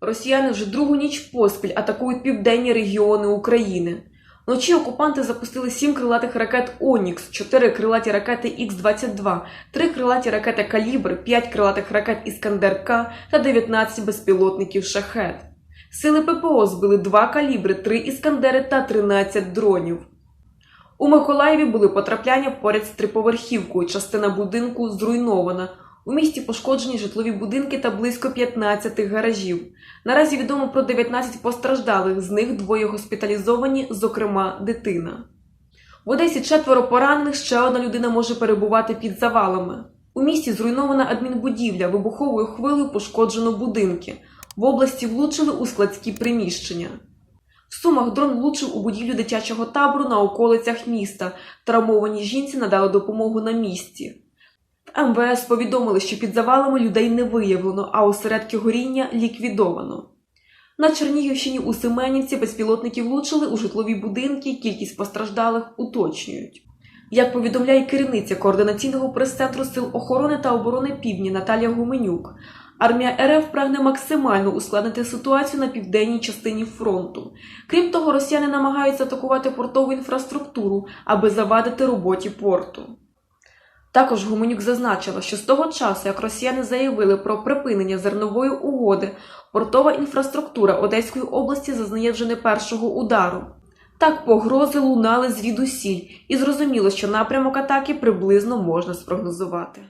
Росіяни вже другу ніч поспіль атакують південні регіони України. Вночі окупанти запустили сім крилатих ракет Онікс, чотири крилаті ракети Х-22, три крилаті ракети Калібр, п'ять крилатих ракет Іскандер К та 19 безпілотників Шахет. Сили ППО збили два калібри, три іскандери та 13 дронів. У Миколаєві були потрапляння поряд з триповерхівкою. Частина будинку зруйнована. У місті пошкоджені житлові будинки та близько 15 гаражів. Наразі відомо про 19 постраждалих, з них двоє госпіталізовані, зокрема дитина. В Одесі четверо поранених, ще одна людина може перебувати під завалами. У місті зруйнована адмінбудівля, вибуховою хвилею пошкоджено будинки. В області влучили у складські приміщення. В Сумах дрон влучив у будівлю дитячого табору на околицях міста. Травмованій жінці надали допомогу на місці. МВС повідомили, що під завалами людей не виявлено, а осередки горіння ліквідовано. На Чернігівщині у Семенівці безпілотники влучили у житлові будинки, кількість постраждалих уточнюють. Як повідомляє керівниця координаційного прес-центру Сил охорони та оборони Півдні Наталія Гуменюк, армія РФ прагне максимально ускладнити ситуацію на південній частині фронту. Крім того, росіяни намагаються атакувати портову інфраструктуру, аби завадити роботі порту. Також Гуменюк зазначила, що з того часу, як росіяни заявили про припинення зернової угоди, портова інфраструктура Одеської області зазнає вже не першого удару. Так погрози лунали звідусіль, і зрозуміло, що напрямок атаки приблизно можна спрогнозувати.